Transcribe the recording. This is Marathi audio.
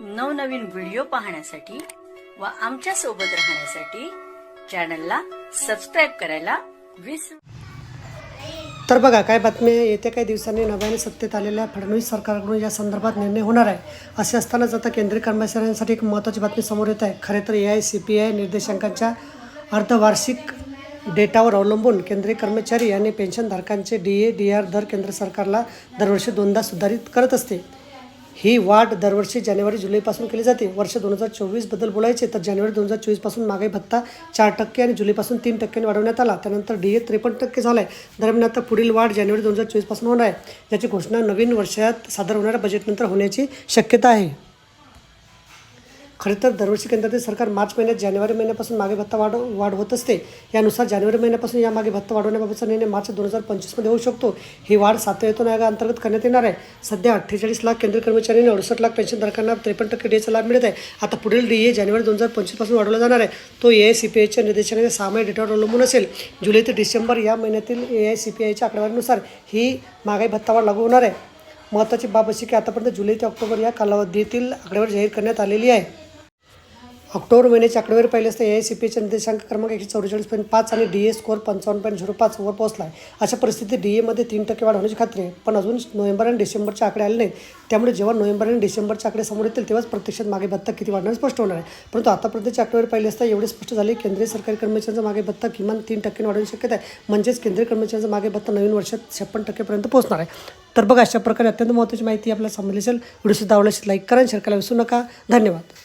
नवनवीन व्हिडिओ पाहण्यासाठी व आमच्यासोबत राहण्यासाठी चॅनलला सबस्क्राईब करायला विसरू तर बघा काय बातमी आहे? येत्या काही दिवसांनी नव्याने सत्तेत आलेल्या फडणवीस सरकारकडून या संदर्भात निर्णय होणार आहे. असे असतानाच आता केंद्रीय कर्मचाऱ्यांसाठी एक महत्त्वाची बातमी समोर येत आहे. खरे तर A I C P I निर्देशांकांच्या अर्धवार्षिक डेटावर अवलंबून केंद्रीय कर्मचारी आणि पेन्शनधारकांचे डी ए डी आर दर केंद्र सरकारला दरवर्षी दोनदा सुधारित करत असते. ही वाढ दरवर्षी जानेवारी जुलैपासून केली जाते. वर्ष दोन हजार चोवीसबद्दल बोलायचे तर जानेवारी दोन हजार चोवीसपासून महागाई भत्ता चार टक्के आणि जुलैपासून तीन टक्क्यांनी वाढवण्यात आला. त्यानंतर डी ए त्रेपन्न टक्के झाला आहे दरम्यान आता पुढील वाढ जानेवारी दोन हजार चोवीसपासून होणार आहे. याची घोषणा नवीन वर्षात सादर होणाऱ्या बजेटनंतर होण्याची शक्यता आहे. खरं तर दरवर्षी केंद्रातील सरकार मार्च महिन्यात जानेवारी महिन्यापासून मागे भत्ता वाढ वाढ होत असते. यानुसार जानेवारी महिन्यापासून या मागे भत्ता वाढवण्याबाबतचा निर्णय मार्च दोन हजार पंचवीसमध्ये होऊ शकतो. ही वाढ सातव्या वेतन आयोगाअंतर्गत करण्यात येणार आहे. सध्या अठ्ठेचाळीस लाख केंद्रीय कर्मचारी आणि अडुसष्ट लाख पेन्शनधारकांना त्रेपन्न टक्के डीएचा लाभ मिळत आहे. आता पुढील डी ए जानेवारी दोन हजार पंचवीसपासून वाढवला जाणार आहे. तो ए आय सी पी आयच्या निर्देशांच्या सहामाही डेटावर अवलंबून असेल. जुलै ते डिसेंबर या महिन्यातील ए आय सी पी आयच्या आकडेवारीनुसार ही महागाई भत्तावाढ लागू होणार आहे. महत्त्वाची बाब अशी की आतापर्यंत जुलै ते ऑक्टोबर या कालावधीतील आकडेवारी जाहीर करण्यात आलेली आहे. ऑक्टोबर महिन्याची आकडेवारी पहिले असता ए आय सी पी एच्या निर्देशांक क्रमांक एकशे चौवेचाळीस पॉईंट पाच आणि डी ए स्कोअर पंचावन्न पॉईंट झिरो पाचवर पोहोचला आहे अशा परिस्थितीत डी एमध्ये तीन टक्के वाढ होण्याची खात्री आहे. पण अजून नोव्हेंबर आणि डिसेंबरचे आकडे आले नाहीत. त्यामुळे जेव्हा नोव्हेंबर आणि डिसेंबरचे आकडे समोर येतील तेव्हाच प्रत्यक्षात मागे भत्ता किती वाढणार स्पष्ट होणार आहे. परंतु आतापर्यंतची आकडेवारी पाहिली असता एवढे स्पष्ट झाले केंद्रीय सरकारी कर्मचाऱ्यांचा मागे भत्ता किमान तीन टक्के वाढवण्याची शक्यता आहे. म्हणजेच केंद्रीय कर्मचाऱ्यांचा मागे भत्ता नवीन वर्षात छप्पन टक्केपर्यंत पोहोचणार आहे. तर बघा अशा प्रकारे अत्यंत महत्त्वाची माहिती आपल्याला समजली असेल. व्हिडिओ सुद्धा आवडल्यास लाईक करा शेअर करायला विसरू नका. धन्यवाद.